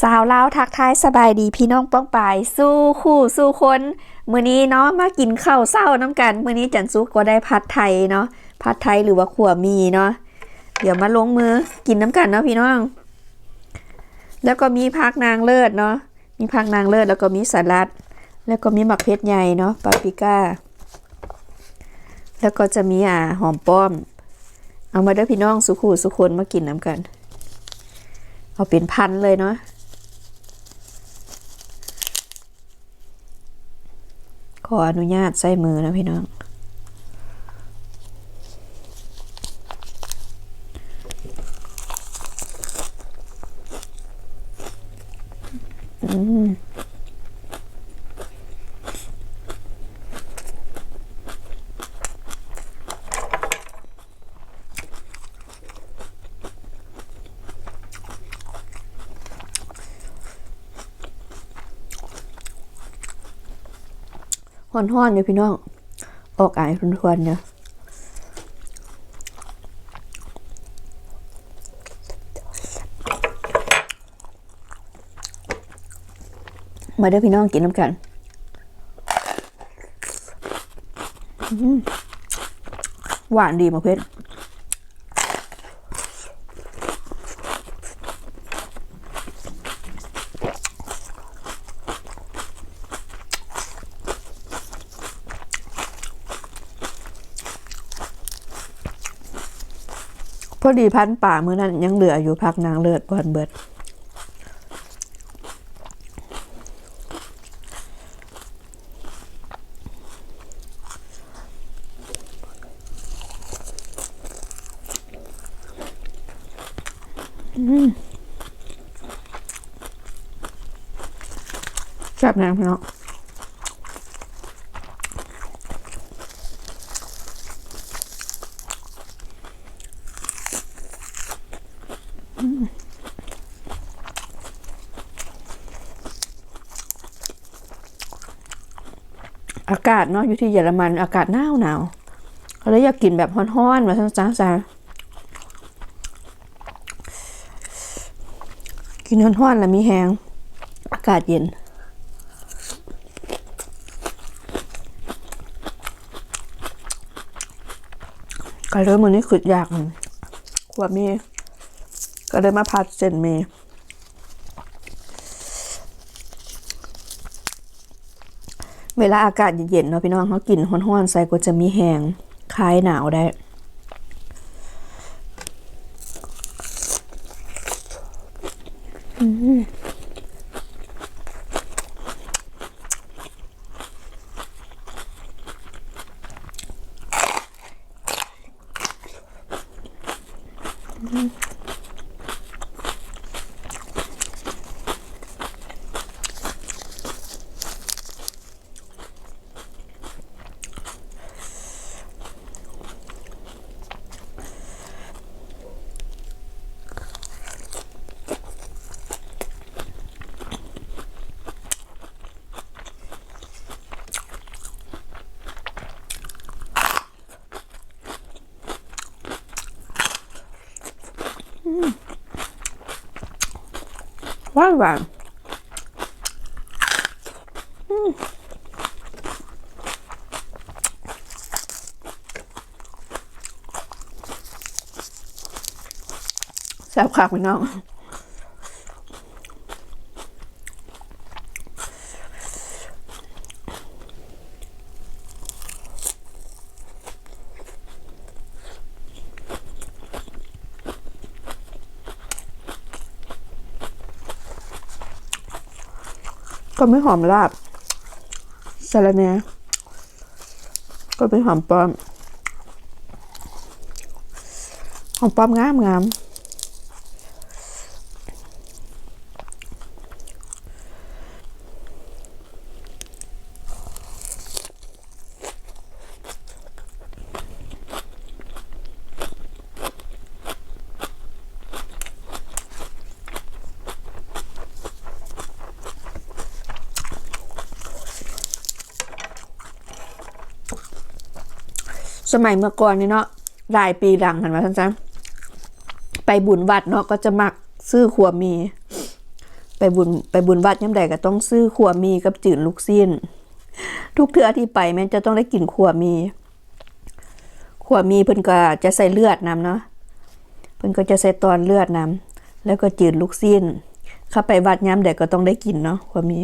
สาวลาวทักทายสบายดีพี่น้องป้องปายสู้คู่สู้คนมือนี้เนาะมากินข้าวเศร้าน้ำกันมือนี้จันซุกก็ได้ผัดไทยเนาะผัดไทยหรือว่าขัวมีเนาะเดี๋ยวมาลงมือกินน้ำกันเนาะพี่น้อง แล้วก็มีผักนางเลิศเนาะมีผักนางเลิศแล้วก็มีสลัด แล้วก็มีหมักเพชรใหญ่เนาะปาปริก้า แล้วก็จะมีอ่าหอมป้อม เอามาด้อพี่น้องสุขูสุคนมากินน้ำกัน เอาเป็นพันเลยเนาะ ขออนุญาตใส่มือนะพี่น้อง อืม ห้อนๆอยู่พี่น้อง ออกอายทวนๆเนี่ยมาเด้อพี่น้องกินน้ำกันหวานดีมาเพชร อดีพันป่ามือนั้นยังเหลืออยู่พักนางเลิศบอนเบิดแซ่บแน่พี่น้องากาศเนาะอยู่ที่เยอรมันอากาศหนาวหนาวเขาเลยอยากกินแบบฮ้อนๆมาจ้าจ้ากินฮ้อนๆแล้วมีแหงอากาศเย็นก็เลยมือนี้ขุดยากขวบมีก็เลยมาพัดเส้นเม เวลาอากาศเย็นๆเนาะพี่น้องเขากินห้อนๆใส่ก็จะมีแหงคลายหนาวได้ หวานหวานอืมแซ่บคักพี่น้อง ก็ไม่หอมลาบสาระแนก็ไม่หอมปลอม หอมปลอมงามงาม สมัยเมื่อก่อนนี่เนาะหลายปีหลังหันมาสั้นๆไปบุญวัดเนาะก็จะมักซื้อขวมี ไปบุญไปบุญวัดย่ำใดก็ต้องซื้อขัวมีกับจืดลูกสิ้นทุกเทื่อที่ไปแม่จะต้องได้กินขัวมีขัวมีเพิ่นก็จะใส่เลือดนำเนาะเพิ่นก็จะใส่ตอนเลือดนำแล้วก็จืดลูกสิ้นเข้าไปวัดย่ำใดก็ต้องได้กินเนาะขัวมี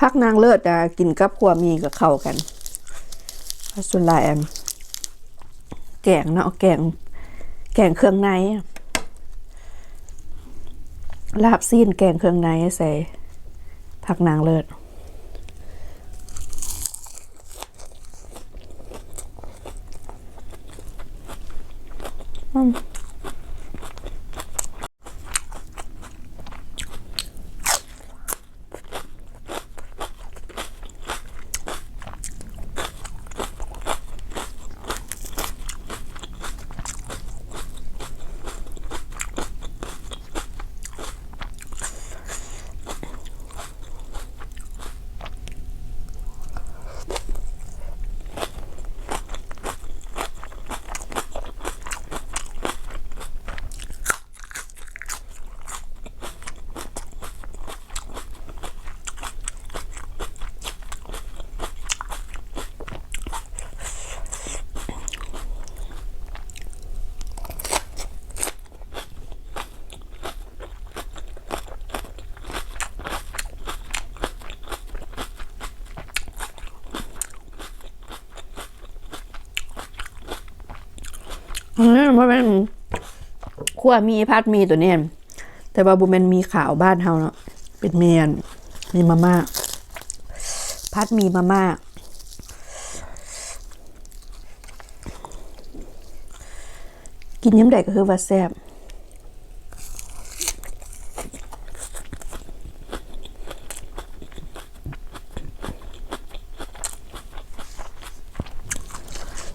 พักนางเลิศอะกินกับขัวมีกับเข้ากันส่วนลายอันแกงเนาะแกงแกงเครื่องในลาบซีนแกงเครื่องในใส่พักนางเลิศอืม เพราะมันขั้วมีพัดมีตัวเนี้ยแต่ว่าบุแมนมีขาวบ้านเฮาเนาะเป็นเมียนมีมาม่าพัดมีมาม่ากินย้ำใดก็คือว่าแซ่บ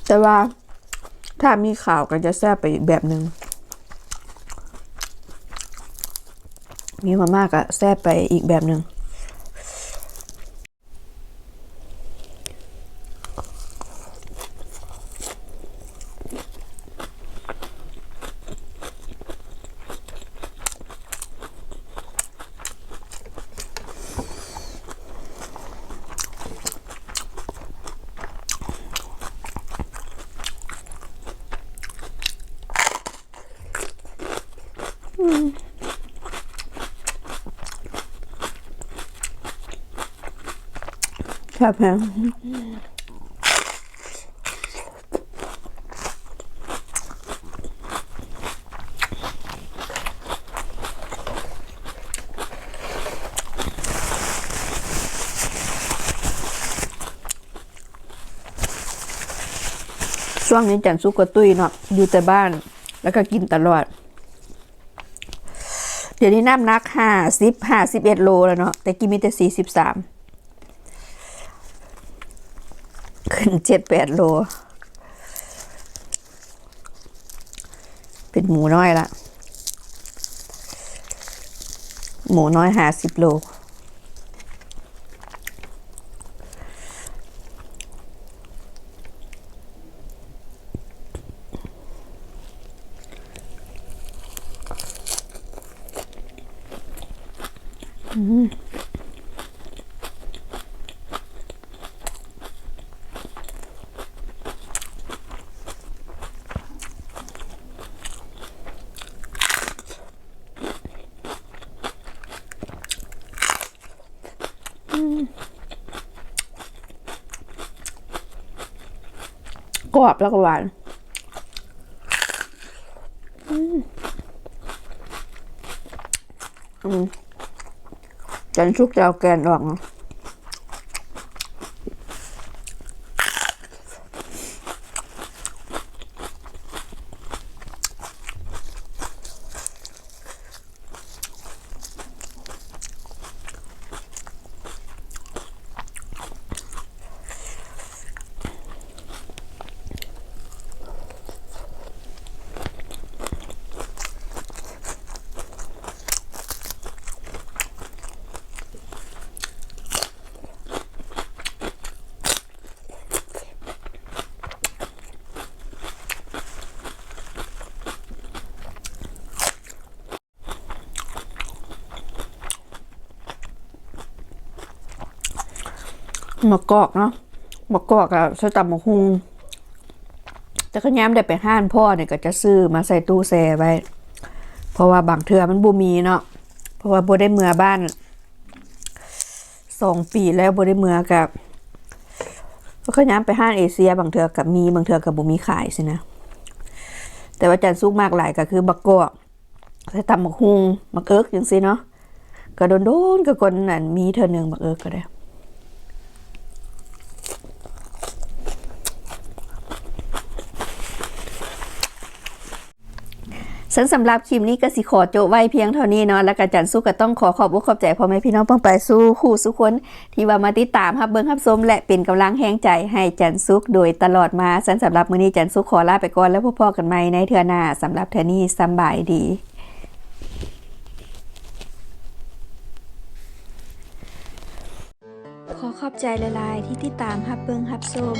แต่ว่า ถ้ามีข่าวก็จะแซ่บไปอีกแบบหนึง่งมีมาม่าก็แซ่บไปอีกแบบหนึง่ง ครับแพงช่วงนี้จันซุกกบตุ้ยเนาะอยู่แต่บ้าน แล้วก็กินตลอด เดี๋ยวนี้น้ำหนักห้าสิบห้าสิบเอ็ดโลแล้วเนาะแต่กินมีแต่สี่สิบสาม ขึ้นเจ็ดแปดโล เป็นหมูน้อยละ หมูน้อยห้าสิบโล กรอบแล้วก็หวานอืมอืมจันชุกจะเอาแกนออกเนาะ มะกอกเนาะมะกอกอะใส่ตำมะฮุงแต่ก็ย้ำได้ไปห้านพ่อเนี่ยก็จะซื้อมาใส่ตู้แช่ไว้ เพราะว่าบางเทือมันบูมีเนาะเพราะว่าบ่ได้เมือบ้านสองปีแล้วบ่ได้เมือกับก็ย้ำไปห้านเอเชีย บางเทือกับมีบางเทือกับบ่มีขายสินะแต่ว่าจันซุกมากหลายก็คือบักกอกใส่ตำมะฮุงมะเอิกจังซี่เนาะก็โดนๆก็คนนั่นมีเธอหนึงบักเอิกก็ได้ ฉันสำหรับคลิปนี้ก็สิขอโจไว้เพียงเท่านี้เนาะแล้วก็จันสู้ก็ต้องขอขอบอกขอบใจพ่อแม่พี่น้องป้องไปสู้คู่สู้คนที่ว่ามาติดตามรับเบิ้งรับชมและเป็นกำลังแห่งใจให้จันซุกโดยตลอดมาฉันสำหรับมื้อนี้จันซุกขอลาไปก่อนแล้วพบกันใหม่ในเทือหน้าสำหรับเทือนี้สบายดีขอขอบใจหลาย ๆ ที่ติดตามรับเบิ้งรับชม